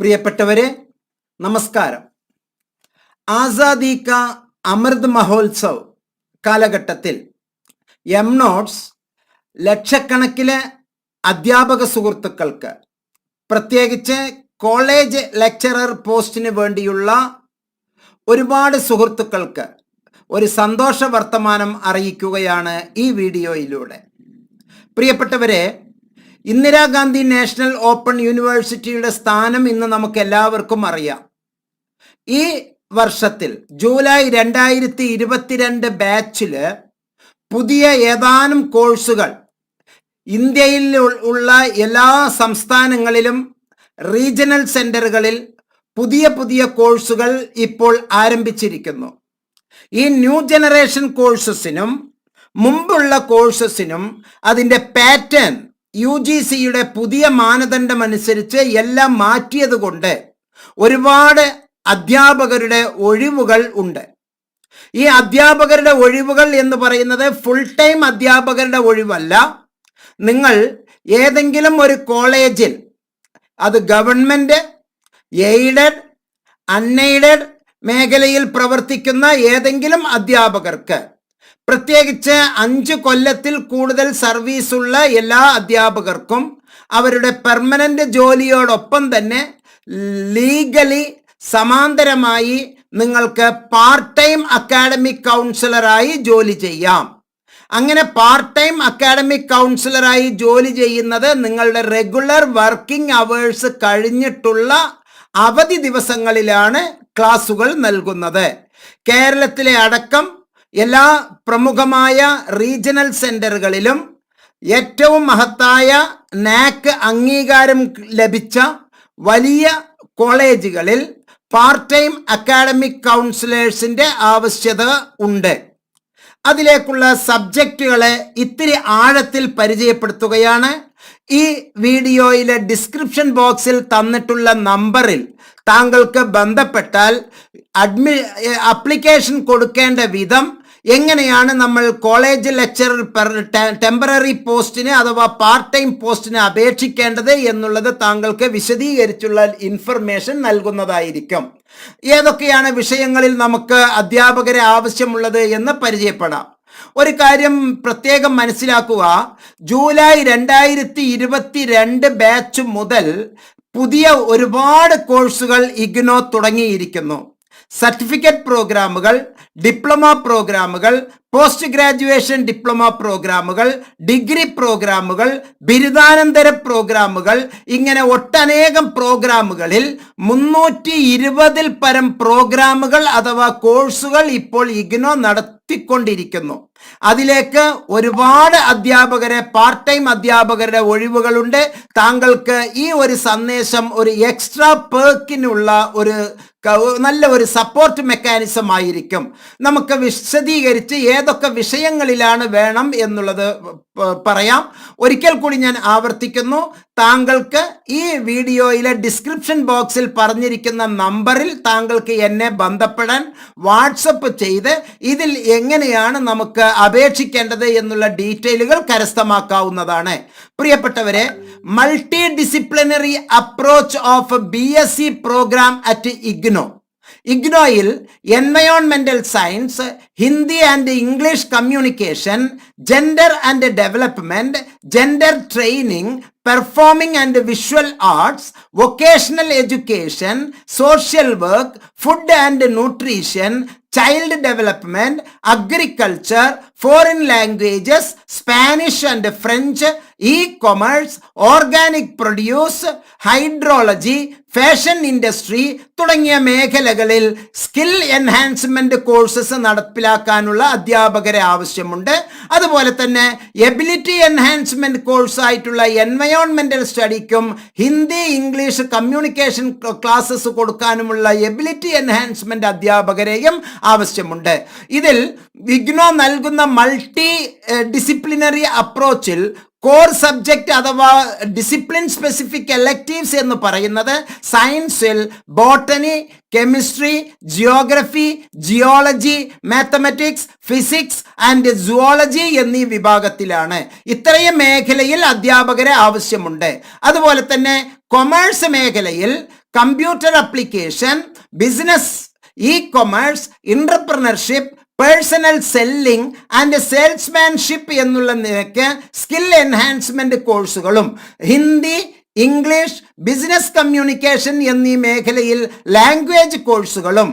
പ്രിയപ്പെട്ടവരെ നമസ്കാരം ആസാദി കാ അമൃത് മഹോത്സവ് കാലഘട്ടത്തിൽ എം നോട്ട്സ് ലക്ഷക്കണക്കിലെ അധ്യാപക സുഹൃത്തുക്കൾക്ക് പ്രത്യേകിച്ച് കോളേജ് ലെക്ചറർ പോസ്റ്റിന് വേണ്ടിയുള്ള ഒരുപാട് സുഹൃത്തുക്കൾക്ക് ഒരു സന്തോഷ വർത്തമാനം അറിയിക്കുകയാണ് ഈ വീഡിയോയിലൂടെ പ്രിയപ്പെട്ടവരെ ഇന്ദിരാഗാന്ധി നാഷണൽ ഓപ്പൺ യൂണിവേഴ്സിറ്റിയുടെ സ്ഥാനം ഇന്ന് നമുക്ക് എല്ലാവർക്കും അറിയാം ഈ വർഷത്തിൽ ജൂലൈ രണ്ടായിരത്തി ഇരുപത്തിരണ്ട് ബാച്ചില് പുതിയ ഏതാനും കോഴ്സുകൾ ഇന്ത്യയിൽ ഉള്ള എല്ലാ സംസ്ഥാനങ്ങളിലും റീജിയണൽ സെന്ററുകളിൽ പുതിയ പുതിയ കോഴ്സുകൾ ഇപ്പോൾ ആരംഭിച്ചിരിക്കുന്നു ഈ ന്യൂ ജനറേഷൻ കോഴ്സസിനും മുമ്പുള്ള കോഴ്സസിനും അതിൻ്റെ പാറ്റേൺ യു ജി സിയുടെ പുതിയ മാനദണ്ഡം അനുസരിച്ച് എല്ലാം മാറ്റിയതുകൊണ്ട് ഒരുപാട് അധ്യാപകരുടെ ഒഴിവുകൾ ഉണ്ട് ഈ അധ്യാപകരുടെ ഒഴിവുകൾ എന്ന് പറയുന്നത് ഫുൾ ടൈം അധ്യാപകരുടെ ഒഴിവല്ല നിങ്ങൾ ഏതെങ്കിലും ഒരു കോളേജിൽ അത് ഗവൺമെൻറ് എയ്ഡഡ് അൺഎയ്ഡഡ് മേഖലയിൽ പ്രവർത്തിക്കുന്ന ഏതെങ്കിലും അധ്യാപകർക്ക് പ്രത്യേകിച്ച് അഞ്ച് കൊല്ലത്തിൽ കൂടുതൽ സർവീസുള്ള എല്ലാ അധ്യാപകർക്കും അവരുടെ പെർമനന്റ് ജോലിയോടൊപ്പം തന്നെ ലീഗലി സമാന്തരമായി നിങ്ങൾക്ക് പാർട്ട് ടൈം അക്കാഡമിക് കൗൺസിലറായി ജോലി ചെയ്യാം അങ്ങനെ പാർട്ട് ടൈം അക്കാഡമിക് കൗൺസിലറായി ജോലി ചെയ്യുന്നത് നിങ്ങളുടെ റെഗുലർ വർക്കിംഗ് അവേഴ്സ് കഴിഞ്ഞിട്ടുള്ള അവധി ദിവസങ്ങളിലാണ് ക്ലാസുകൾ നൽകുന്നത് കേരളത്തിലെ അടക്കം എല്ലാ പ്രമുഖമായ റീജിയണൽ സെന്ററുകളിലും ഏറ്റവും മഹത്തായ നാക്ക് അംഗീകാരം ലഭിച്ച വലിയ കോളേജുകളിൽ പാർട്ട് ടൈം അക്കാഡമിക് കൗൺസിലേഴ്സിൻ്റെ ആവശ്യത ഉണ്ട് അതിലേക്കുള്ള സബ്ജക്റ്റുകളെ ഇത്തിരി ആഴത്തിൽ പരിചയപ്പെടുത്തുകയാണ് ഈ വീഡിയോയിലെ ഡിസ്ക്രിപ്ഷൻ ബോക്സിൽ തന്നിട്ടുള്ള നമ്പറിൽ താങ്കൾക്ക് ബന്ധപ്പെട്ടാൽ അഡ്മി അപ്ലിക്കേഷൻ കൊടുക്കേണ്ട വിധം എങ്ങനെയാണ് നമ്മൾ കോളേജ് ലെക്ചറർ ടെമ്പററി പോസ്റ്റിന് അഥവാ പാർട്ട് ടൈം പോസ്റ്റിന് അപേക്ഷിക്കേണ്ടത് എന്നുള്ളത് താങ്കൾക്ക് വിശദീകരിച്ചുള്ള ഇൻഫർമേഷൻ നൽകുന്നതായിരിക്കും ഏതൊക്കെയാണ് വിഷയങ്ങളിൽ നമുക്ക് അധ്യാപകരെ ആവശ്യമുള്ളത് എന്ന് പരിചയപ്പെടാം ഒരു കാര്യം പ്രത്യേകം മനസ്സിലാക്കുക ജൂലൈ രണ്ടായിരത്തി ഇരുപത്തി രണ്ട് ബാച്ച് മുതൽ പുതിയ ഒരുപാട് കോഴ്സുകൾ ഇഗ്നോ തുടങ്ങിയിരിക്കുന്നു സർട്ടിഫിക്കറ്റ് പ്രോഗ്രാമുകൾ ഡിപ്ലോമ പ്രോഗ്രാമുകൾ പോസ്റ്റ് ഗ്രാജുവേഷൻ ഡിപ്ലോമ പ്രോഗ്രാമുകൾ ഡിഗ്രി പ്രോഗ്രാമുകൾ ബിരുദാനന്തര പ്രോഗ്രാമുകൾ ഇങ്ങനെ ഒട്ടനേകം പ്രോഗ്രാമുകളിൽ മുന്നൂറ്റി ഇരുപതിൽ പരം പ്രോഗ്രാമുകൾ അഥവാ കോഴ്സുകൾ ഇപ്പോൾ ഇഗ്നോ നടത്തിക്കൊണ്ടിരിക്കുന്നു അതിലേക്ക് ഒരുപാട് അധ്യാപകരെ പാർട്ട് ടൈം അധ്യാപകരുടെ ഒഴിവുകളുണ്ട് താങ്കൾക്ക് ഈ ഒരു സന്ദേശം ഒരു എക്സ്ട്രാ പേർക്കിനുള്ള ഒരു നല്ല ഒരു സപ്പോർട്ട് മെക്കാനിസം ആയിരിക്കും നമുക്ക് വിശദീകരിച്ച് ഏതൊക്കെ വിഷയങ്ങളിലാണ് വേണം എന്നുള്ളത് പറയാം ഒരിക്കൽ കൂടി ഞാൻ ആവർത്തിക്കുന്നു താങ്കൾക്ക് ഈ വീഡിയോയിലെ ഡിസ്ക്രിപ്ഷൻ ബോക്സിൽ പറഞ്ഞിരിക്കുന്ന നമ്പറിൽ താങ്കൾക്ക് എന്നെ ബന്ധപ്പെടാൻ വാട്സപ്പ് ചെയ്ത് ഇതിൽ എങ്ങനെയാണ് നമുക്ക് അപേക്ഷിക്കേണ്ടത് എന്നുള്ള ഡീറ്റെയിലുകൾ കരസ്ഥമാക്കാവുന്നതാണ് പ്രിയപ്പെട്ടവരെ multi disciplinary approach of B S C program at IGNOU ഇഗ്നോയിൽ എൻവയോൺമെന്റൽ science Hindi and English communication gender and development gender training performing and visual arts vocational education social work food and nutrition child development agriculture foreign languages Spanish and French E commerce organic produce hydrology fashion industry തുടങ്ങിയ മേഖലകളിൽ skill enhancement courses നടപ്പിലാക്കാനുള്ള അധ്യാപകരെ ആവശ്യമുണ്ട് അതുപോലെ തന്നെ ability enhancement course ആയിട്ടുള്ള എൻവയോൺമെന്റൽ സ്റ്റഡിക്കും ഹിന്ദി ഇംഗ്ലീഷ് കമ്മ്യൂണിക്കേഷൻ ക്ലാസ്സസ് കൊടുക്കാനുമുള്ള എബിലിറ്റി എൻഹാൻസ്മെന്റ് അധ്യാപകരെയും ആവശ്യമുണ്ട് ഇതിൽ വിഗ്നോ നൽകുന്ന മൾട്ടി ഡിസിപ്ലിനറി അപ്രോച്ചിൽ കോർ സബ്ജക്റ്റ് അഥവാ ഡിസിപ്ലിൻ സ്പെസിഫിക് എലക്റ്റീവ്സ് എന്ന് പറയുന്നത് സയൻസിൽ botany chemistry geography geology mathematics physics and zoology എന്നീ വിഭാഗത്തിലാണ് ഇത്രയും മേഖലയിൽ അധ്യാപകരെ ആവശ്യമുണ്ട് അതുപോലെ തന്നെ കൊമേഴ്സ് മേഖലയിൽ computer application business e commerce entrepreneurship personal selling and salesmanship എന്നുള്ള നിലയ്ക്ക് സ്കിൽ എൻഹാൻസ്മെന്റ് കോഴ്സുകളും ഹിന്ദി ഇംഗ്ലീഷ് ബിസിനസ് കമ്മ്യൂണിക്കേഷൻ എന്നീ മേഖലയിൽ ലാംഗ്വേജ് കോഴ്സുകളും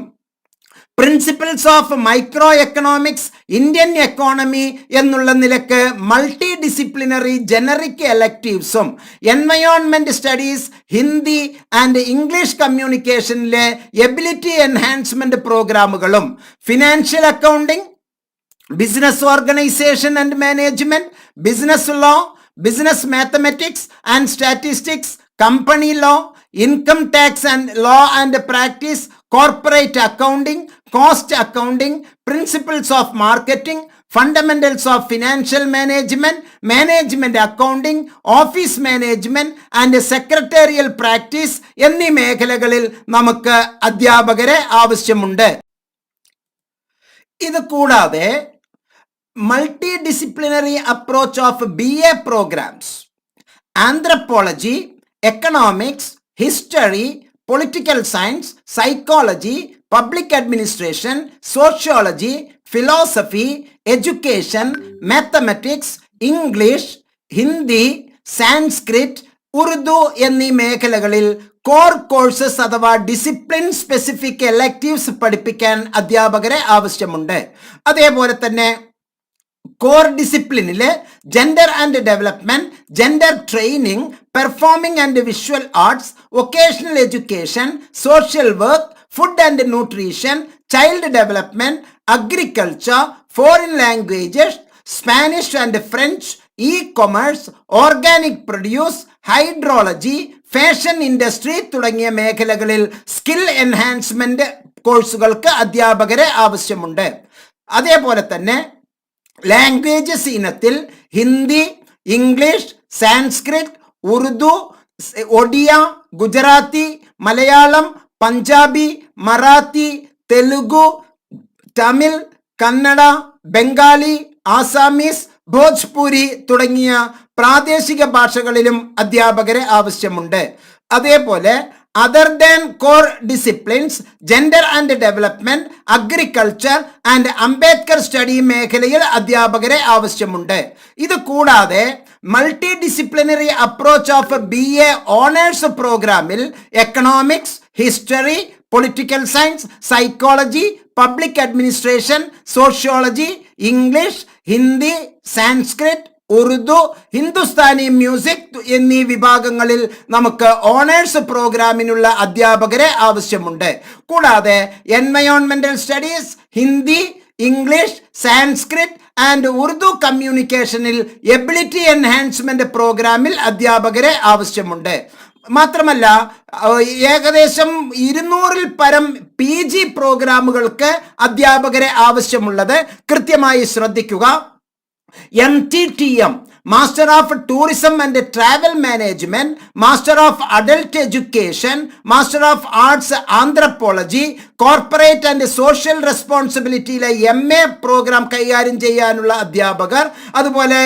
principles of micro economics Indian economy എന്നുള്ള നിലക്ക് multi disciplinary generic എലക്റ്റീവ്സും environment studies Hindi and English കമ്മ്യൂണിക്കേഷനിലെ ability enhancement പ്രോഗ്രാമുകളും financial accounting business organisation and management business law business mathematics and statistics company law income tax and law and practice corporate accounting cost accounting principles of marketing fundamentals of financial management management accounting office management and secretarial practice എന്നീ മേഖലകളിൽ നമുക്ക് അധ്യാപകരെ ആവശ്യമുണ്ട് ഇത് കൂടാതെ multi disciplinary approach of B A programs anthropology economics history political science psychology public administration sociology philosophy education mathematics English Hindi Sanskrit Urdu എന്നീ മേഖലകളിൽ core courses അഥവാ ഡിസിപ്ലിൻ സ്പെസിഫിക് എലക്റ്റീവ്സ് പഠിപ്പിക്കാൻ അധ്യാപകരെ ആവശ്യമുണ്ട് അതേപോലെ തന്നെ core ഡിസിപ്ലിനിലെ gender and development gender training performing and visual arts vocational education social work food and nutrition child development agriculture foreign languages Spanish and French E commerce organic produce hydrology fashion industry തുടങ്ങിയ മേഖലകളിൽ skill enhancement കോഴ്സുകൾക്ക് അധ്യാപകരെ ആവശ്യമുണ്ട് അതേപോലെ തന്നെ languages ഇനത്തിൽ Hindi English Sanskrit Urdu Odia Gujarati Malayalam Punjabi Marathi Telugu Tamil Kannada Bengali Assamese Bhojpuri തുടങ്ങിയ പ്രാദേശിക ഭാഷകളിലും അധ്യാപകരെ ആവശ്യമുണ്ട് അതേപോലെ other than core disciplines gender and development agriculture and Ambedkar study മേഖലയിൽ അധ്യാപകരെ ആവശ്യമുണ്ട് ഇത് കൂടാതെ multidisciplinary approach of B A honours പ്രോഗ്രാമിൽ economics history political science psychology public administration sociology English Hindi Sanskrit Urdu Hindustani music എന്നീ വിഭാഗങ്ങളിൽ നമുക്ക് honours പ്രോഗ്രാമിനുള്ള അധ്യാപകരെ ആവശ്യമുണ്ട് കൂടാതെ എൻവയോൺമെന്റൽ studies Hindi English Sanskrit and Urdu കമ്മ്യൂണിക്കേഷനിൽ ability enhancement പ്രോഗ്രാമിൽ അധ്യാപകരെ ആവശ്യമുണ്ട് മാത്രമല്ല ഏകദേശം ഇരുന്നൂറിൽ പരം പി ജി പ്രോഗ്രാമുകൾക്ക് അധ്യാപകരെ ആവശ്യമുള്ളത് കൃത്യമായി ശ്രദ്ധിക്കുക NTTM master of tourism and travel management master of adult education master of arts anthropology corporate and social റെസ്പോൺസിബിലിറ്റിയിലെ M A programme കൈകാര്യം ചെയ്യാനുള്ള അധ്യാപകർ അതുപോലെ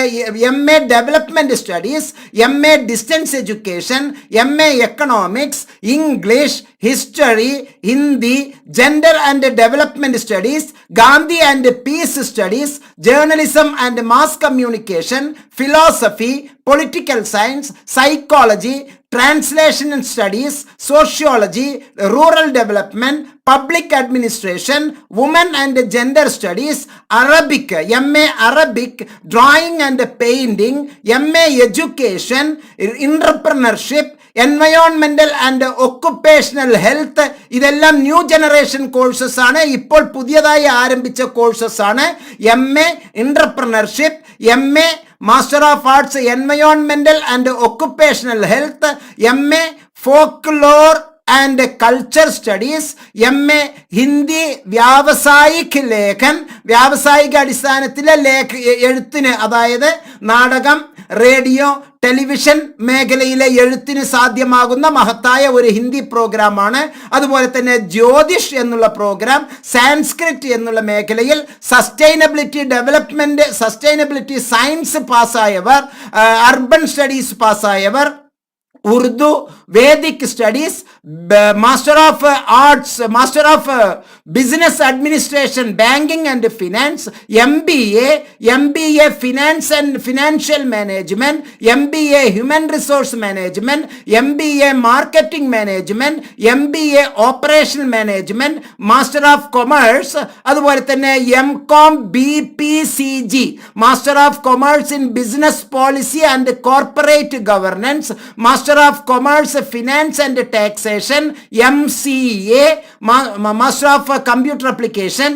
M A development studies M A distance education M A economics English history Hindi gender and development studies Gandhi and peace studies journalism and mass communication phil philosophy political science psychology translation and studies sociology rural development public administration woman and gender studies Arabic M A Arabic drawing and painting M A education entrepreneurship എൻവയോൺമെന്റൽ and occupational health ഇതെല്ലാം new generation courses ആണ് ഇപ്പോൾ പുതിയതായി ആരംഭിച്ച courses ആണ് M A entrepreneurship M A Master of Arts, Environmental and Occupational Health, MA, Folklore and culture studies M A Hindi വ്യാവസായിക് ലേഖൻ വ്യാവസായിക അടിസ്ഥാനത്തിലെ ലേഖ എഴുത്തിന് അതായത് നാടകം റേഡിയോ ടെലിവിഷൻ മേഖലയിലെ എഴുത്തിന് സാധ്യമാകുന്ന മഹത്തായ ഒരു ഹിന്ദി പ്രോഗ്രാമാണ് അതുപോലെ തന്നെ ജ്യോതിഷ് എന്നുള്ള പ്രോഗ്രാം സാൻസ്ക്രിറ്റ് എന്നുള്ള മേഖലയിൽ സസ്റ്റൈനബിലിറ്റി ഡെവലപ്മെൻറ്റ് സസ്റ്റൈനബിലിറ്റി സയൻസ് പാസ്സായവർ അർബൻ സ്റ്റഡീസ് പാസ്സായവർ Urdu Vedic studies master of arts master of business administration banking and finance M B A M B A finance and financial management M B A human resource management M B A marketing management M B A operation management master of commerce അതുപോലെ തന്നെ M com B P C G master of commerce in business policy and corporate governance master of commerce finance and organisation M C A master of computer application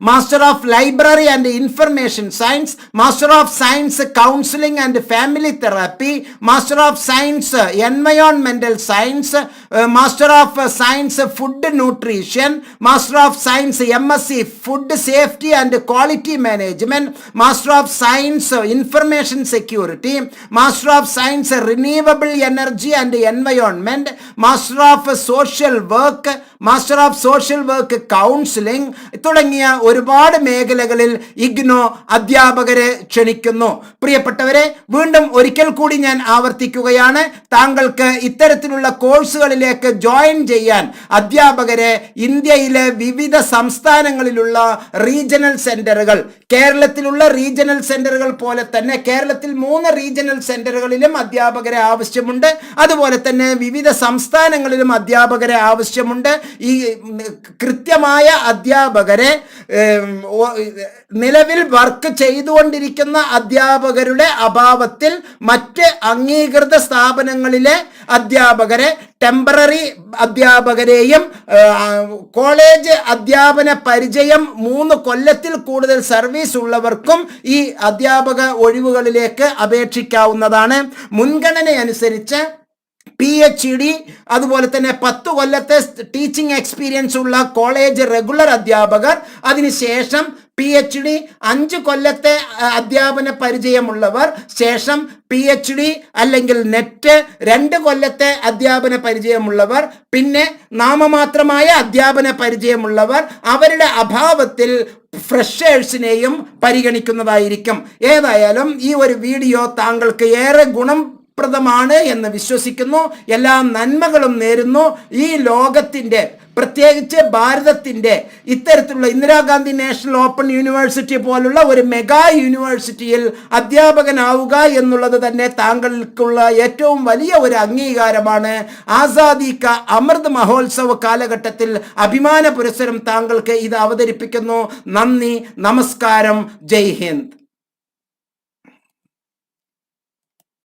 Master of Library and Information Science, Master of Science Counseling and Family Therapy, Master of Science Environmental Science, uh, Master of Science Food Nutrition, Master of Science MSc Food Safety and Quality Management, Master of Science Information Security, Master of Science Renewable Energy and Environment, Master of Social Work, master of social work counselling തുടങ്ങിയ ഒരുപാട് മേഖലകളിൽ ഇഗ്നോ അധ്യാപകരെ ക്ഷണിക്കുന്നു പ്രിയപ്പെട്ടവരെ വീണ്ടും ഒരിക്കൽ കൂടി ഞാൻ ആവർത്തിക്കുകയാണ് താങ്കൾക്ക് ഇത്തരത്തിലുള്ള കോഴ്സുകളിലേക്ക് ജോയിൻ ചെയ്യാൻ അധ്യാപകരെ ഇന്ത്യയിലെ വിവിധ സംസ്ഥാനങ്ങളിലുള്ള റീജിയണൽ സെന്ററുകൾ കേരളത്തിലുള്ള റീജിയണൽ സെന്ററുകൾ പോലെ തന്നെ കേരളത്തിൽ മൂന്ന് റീജിയണൽ സെന്ററുകളിലും അധ്യാപകരെ ആവശ്യമുണ്ട് അതുപോലെ തന്നെ വിവിധ സംസ്ഥാനങ്ങളിലും അധ്യാപകരെ ആവശ്യമുണ്ട് ഈ കൃത്യമായ അധ്യാപകരെ നിലവിൽ വർക്ക് ചെയ്തുകൊണ്ടിരിക്കുന്ന അധ്യാപകരുടെ അഭാവത്തിൽ മറ്റ് അംഗീകൃത സ്ഥാപനങ്ങളിലെ അധ്യാപകരെ ടെമ്പററി അധ്യാപകരെയും കോളേജ് അധ്യാപന പരിചയം മൂന്ന് കൊല്ലത്തിൽ കൂടുതൽ സർവീസ് ഉള്ളവർക്കും ഈ അധ്യാപക ഒഴിവുകളിലേക്ക് അപേക്ഷിക്കാവുന്നതാണ് മുൻഗണനയനുസരിച്ച് പി എച്ച് ഡി അതുപോലെ തന്നെ പത്ത് കൊല്ലത്തെ ടീച്ചിങ് എക്സ്പീരിയൻസ് ഉള്ള കോളേജ് റെഗുലർ അധ്യാപകർ അതിനുശേഷം പി എച്ച് ഡി e അഞ്ച് കൊല്ലത്തെ അധ്യാപന പരിചയമുള്ളവർ ശേഷം പി എച്ച് ഡി അല്ലെങ്കിൽ നെറ്റ് രണ്ട് കൊല്ലത്തെ അധ്യാപന പരിചയമുള്ളവർ പിന്നെ നാമമാത്രമായ അധ്യാപന പരിചയമുള്ളവർ അവരുടെ അഭാവത്തിൽ ഫ്രഷേഴ്സിനെയും പരിഗണിക്കുന്നതായിരിക്കും ഏതായാലും ഈ ഒരു വീഡിയോ താങ്കൾക്ക് ഏറെ ഗുണം ഫലപ്രദമാണ് എന്ന് വിശ്വസിക്കുന്നു എല്ലാ നന്മകളും നേരുന്നു ഈ ലോകത്തിൻ്റെ പ്രത്യേകിച്ച് ഭാരതത്തിൻ്റെ ഇത്തരത്തിലുള്ള ഇന്ദിരാഗാന്ധി നാഷണൽ ഓപ്പൺ യൂണിവേഴ്സിറ്റി പോലുള്ള ഒരു മെഗാ യൂണിവേഴ്സിറ്റിയിൽ അധ്യാപകനാവുക എന്നുള്ളത് തന്നെ താങ്കൾക്കുള്ള ഏറ്റവും വലിയ ഒരു അംഗീകാരമാണ് ആസാദി ക അമൃത് മഹോത്സവ കാലഘട്ടത്തിൽ അഭിമാന പുരസ്സരം താങ്കൾക്ക് ഇത് അവതരിപ്പിക്കുന്നു നന്ദി നമസ്കാരം ജയ് ഹിന്ദ്